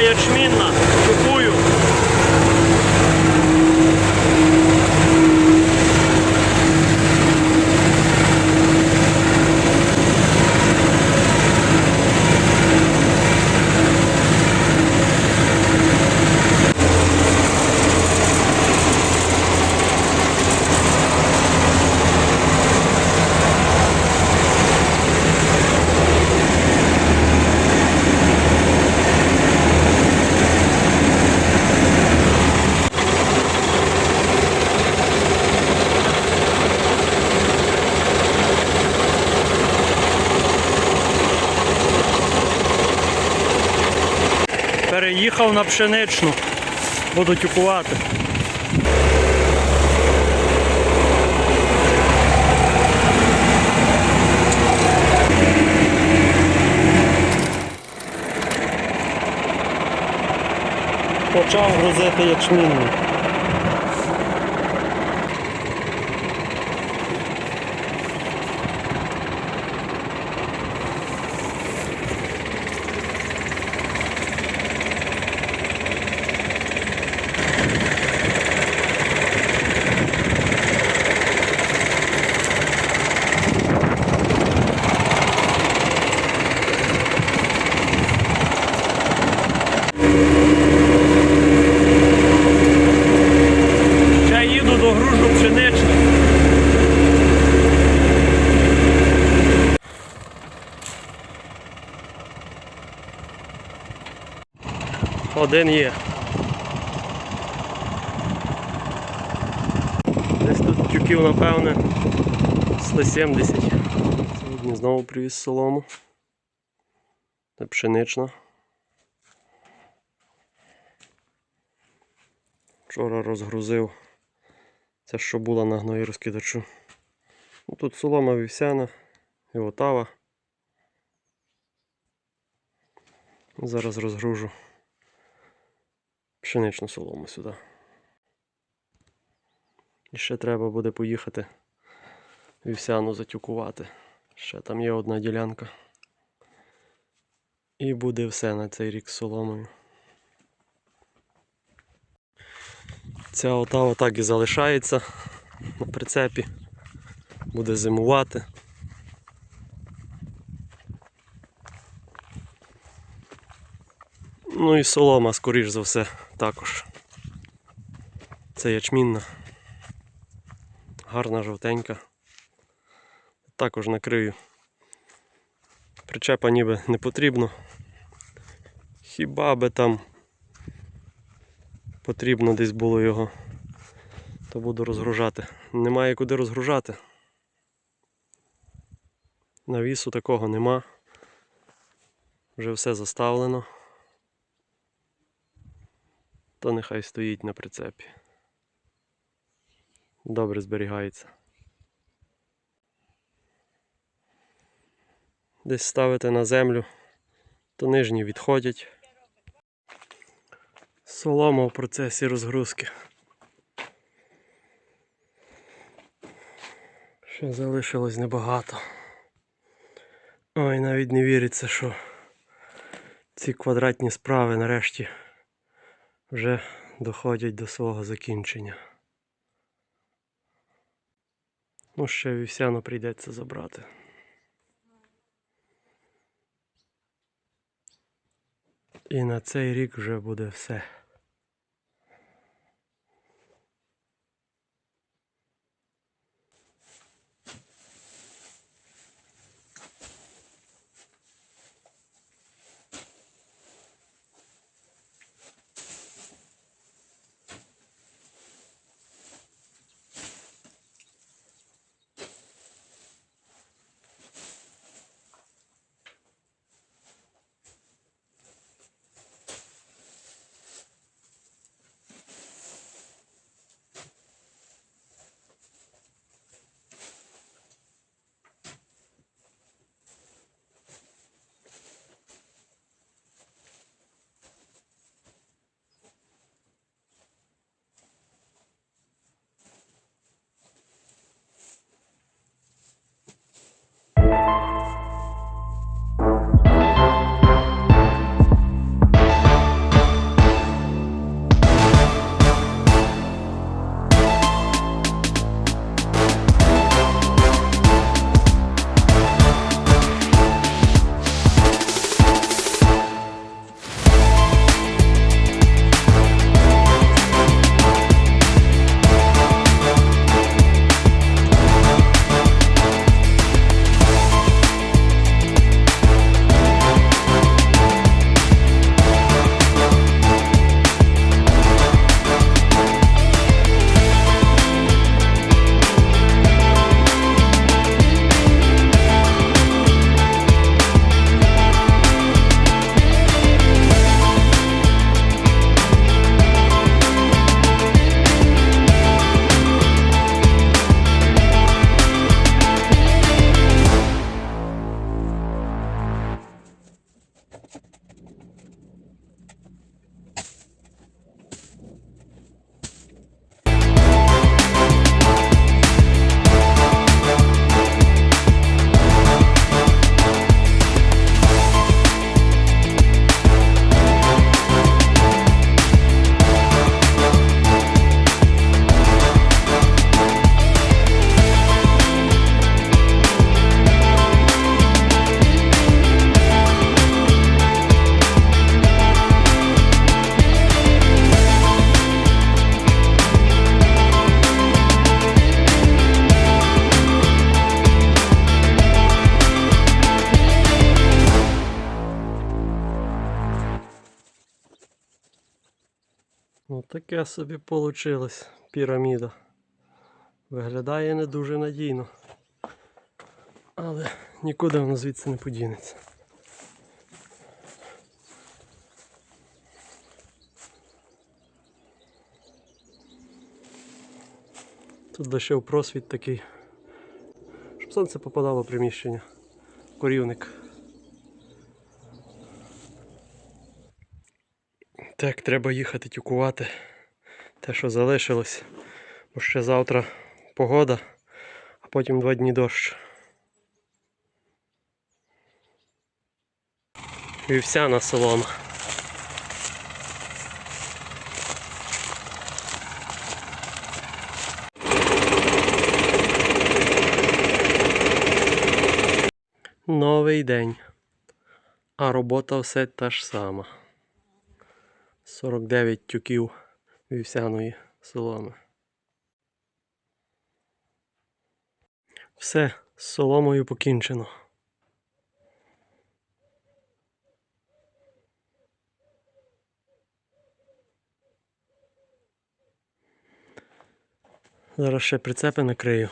ячмінна. Переїхав на пшеничну. Буду тюкувати. Почав грузити ячмінну. Ще їду до гружу пшеничну. Один є. Десь тут тюків, напевне, 170. Сьогодні знову привіз солому. Це пшенична. Вчора розгрузив це, що було на гної розкидачу. Ну, Тут солома вівсяна і отава. Зараз розгружу пшеничну солому сюди. І ще треба буде поїхати вівсяну затюкувати. Ще там є одна ділянка. І буде все на цей рік соломою. Ця отава так і залишається на прицепі. Буде зимувати. Ну і солома, скоріш за все, також. Це ячмінна. Гарна жовтенька. Також накрию. Причепа ніби не потрібно. Хіба би там потрібно десь було його, то буду розгружати. Немає куди розгружати. Навісу такого нема. Вже все заставлено. То нехай стоїть на прицепі. Добре зберігається. Десь ставити на землю, то нижні відходять. Солома в процесі розгрузки. Ще залишилось небагато. Ой, навіть не віриться, що ці квадратні справи нарешті вже доходять до свого закінчення. Ну, ще вівсяно прийдеться забрати. І на цей рік вже буде все. Таке собі вийшло піраміда. Виглядає не дуже надійно. Але нікуди воно звідси не подінеться. Тут лише просвіт такий, щоб сонце попадало в приміщення. Корівник. Так, треба їхати тюкувати те, що залишилось. Бо ще завтра погода, а потім два дні дощ. Вівсяна солома. Новий день. А робота все та ж сама. 49 тюків вівсяної соломи. Все, з соломою покінчено. Зараз ще прицепи накрию.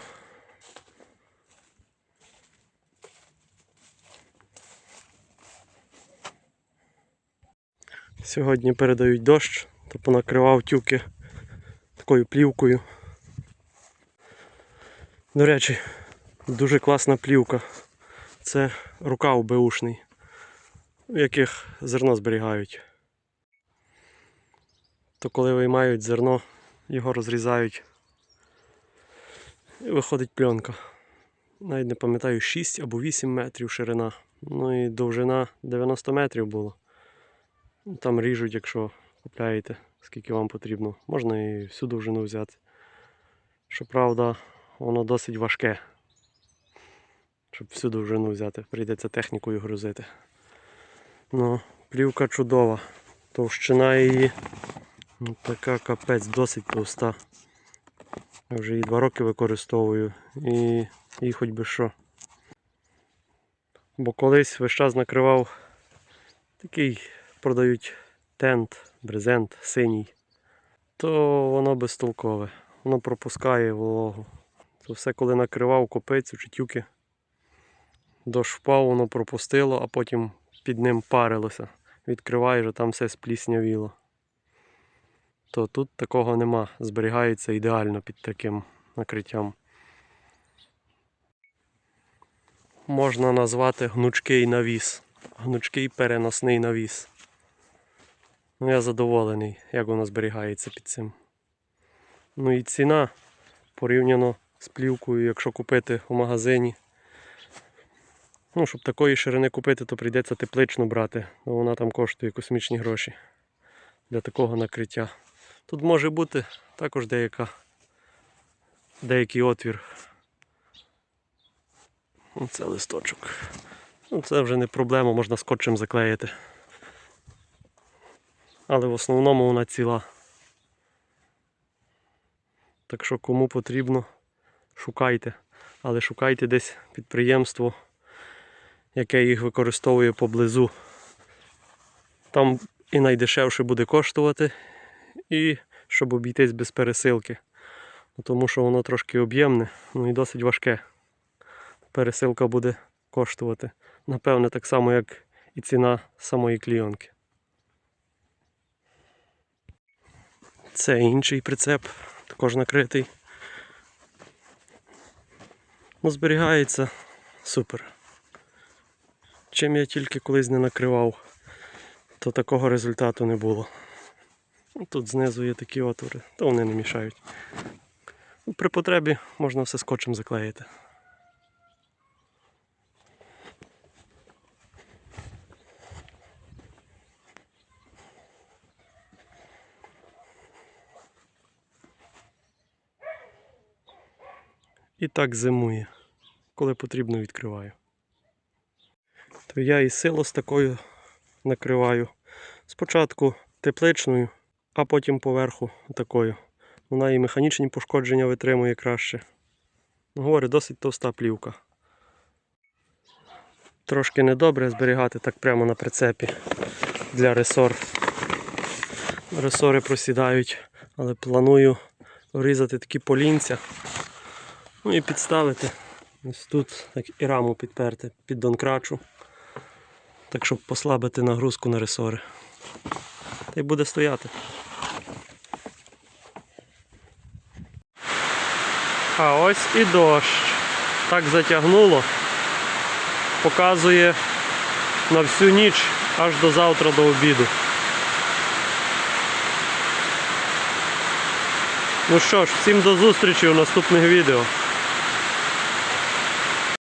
Сьогодні передають дощ, то понакривав тюки такою плівкою. До речі, дуже класна плівка. Це рукав беушний, в яких зерно зберігають. То коли виймають зерно, його розрізають. І виходить пленка. Навіть не пам'ятаю 6 або 8 метрів ширина. Ну і довжина 90 метрів було. Ну, Там ріжуть, якщо купляєте, скільки вам потрібно. Можна і всю довжину взяти. Щоправда, воно досить важке. Щоб всю довжину взяти, прийдеться технікою грузити. Ну, плівка чудова. Товщина її ну, така капець, досить товста. Я вже її два роки використовую і, і хоч би що. Бо колись весь час накривав такий продають тент, брезент синій, то воно безтолкове. Воно пропускає вологу. То все, коли накривав копицю чи тюки, дощ впав, воно пропустило, а потім під ним парилося. Відкриваєш, а там все спліснявіло. То тут такого нема. Зберігається ідеально під таким накриттям. Можна назвати гнучкий навіс. Гнучкий переносний навіс. Ну, я задоволений, як воно зберігається під цим. Ну і ціна порівняно з плівкою, якщо купити в магазині. Ну, щоб такої ширини купити, то прийдеться тепличну брати, бо вона там коштує космічні гроші для такого накриття. Тут може бути також деяка, деякий отвір. Це листочок. Ну, це вже не проблема, можна скотчем заклеїти. Але в основному вона ціла. Так що кому потрібно, шукайте. Але шукайте десь підприємство, яке їх використовує поблизу. Там і найдешевше буде коштувати, і щоб обійтись без пересилки. Тому що воно трошки об'ємне, ну і досить важке. Пересилка буде коштувати. Напевне, так само, як і ціна самої клійонки. Це інший прицеп, також накритий. Ну, зберігається супер. Чим я тільки колись не накривав, то такого результату не було. Ну, Тут знизу є такі отвори, то вони не мішають. Ну, При потребі можна все скотчем заклеїти. І так зимує. Коли потрібно, відкриваю. То я і силос такою накриваю. Спочатку тепличною, а потім поверху такою. Вона і механічні пошкодження витримує краще. Ну, Говорю, досить товста плівка. Трошки недобре зберігати так прямо на прицепі для ресор. ресори просідають, але планую врізати такі полінця. Ну і підставити. Ось тут так і раму підперти під донкрачу. Так щоб послабити нагрузку на ресори. Та й буде стояти. А ось і дощ. Так затягнуло. Показує на всю ніч аж до завтра до обіду. Ну що ж, всім до зустрічі у наступних відео.